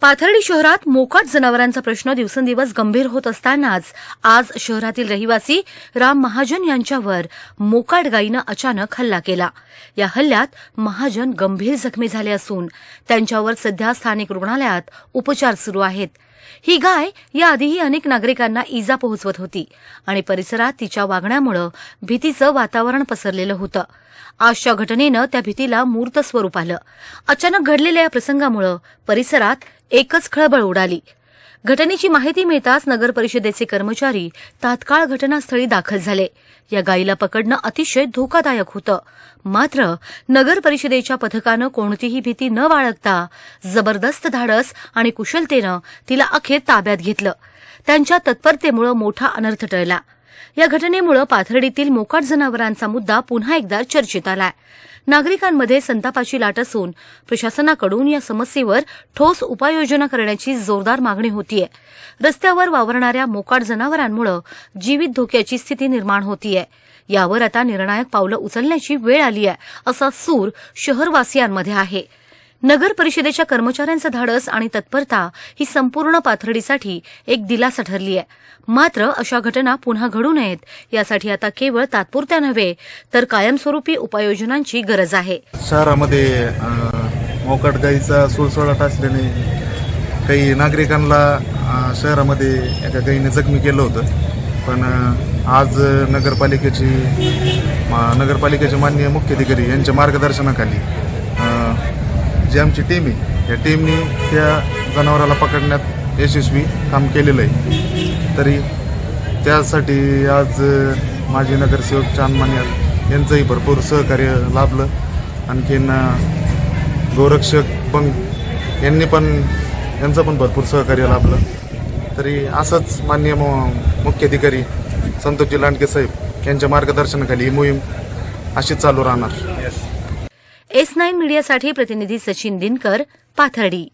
पाथर्डी शहरात मोकाट जनावरांचा प्रश्न दिवसेंदिवस गंभीर होत असतानाच आज शहरातील रहिवासी राम महाजन यांच्यावर मोकाट गायीनं अचानक हल्ला केला. या हल्ल्यात महाजन गंभीर जखमी झाले असून त्यांच्यावर सध्या स्थानिक रुग्णालयात उपचार सुरू आहेत. ही गाय याआधीही अनेक नागरिकांना इजा पोहोचवत होती आणि परिसरात तिच्या वागण्यामुळं भीतीचं वातावरण पसरलेलं होतं. आजच्या घटनेनं त्या भीतीला मूर्त स्वरूप आलं. अचानक घडलेल्या या प्रसंगामुळं परिसरात एकच खळबळ उडाली. घटनेची माहिती मिळताच नगर परिषदेचे कर्मचारी तात्काळ घटनास्थळी दाखल झाले. या गायीला पकडणं अतिशय धोकादायक होतं. मात्र नगर परिषदेच्या पथकानं कोणतीही भीती न बाळगता जबरदस्त धाडस आणि कुशलतेनं तिला अखेर ताब्यात घेतलं. त्यांच्या तत्परतेमुळं मोठा अनर्थ टळला. या घटनेमुळं पाथर्डीतील मोकाट जनावरांचा मुद्दा पुन्हा एकदा चर्चेत आलाय. नागरिकांमध्ये संतापाची लाट असून प्रशासनाकडून या समस्येवर ठोस उपाययोजना करण्याची जोरदार मागणी होतीये. रस्त्यावर वावरणाऱ्या मोकाट जनावरांमुळं जीवित धोक्याची स्थिती निर्माण होतीये. यावर आता निर्णायक पावलं उचलण्याची वेळ आली आहे असा सूर शहरवासियांमध्ये आहे. नगर परिषदेच्या कर्मचाऱ्यांचं धाडस आणि तत्परता ही संपूर्ण पाथर्डीसाठी एक दिलासा ठरली आहे. मात्र अशा घटना पुन्हा घडू नयेत यासाठी आता केवळ तात्पुरत्या नव्हे तर कायमस्वरूपी उपाययोजनांची गरज आहे. शहरामध्ये मोकट मोकाट गाईचा सुळसुळाट असल्याने काही नागरिकांना शहरामध्ये एका गाईने जखमी केलं होतं. पण आज नगरपालिकेची नगरपालिकेचे माननीय मुख्याधिकारी यांच्या मार्गदर्शनाखाली जी आमची टीम आहे या टीमनी त्या जनावराला पकडण्यात यशस्वी काम केलेलं आहे. तरी त्यासाठी आज माजी नगरसेवक चांदमान्याल यांचंही भरपूर सहकार्य लाभलं. आणखीन गोरक्षक बंग यांनी पण यांचं पण भरपूर सहकार्य लाभलं. तरी असंच मान्य मुख्याधिकारी संतोषजी लांडके साहेब यांच्या मार्गदर्शनाखाली ही मोहीम अशीच चालू राहणार. एस नाईन मीडियासाठी प्रतिनिधी सचिन दिनकर पाथर्डी.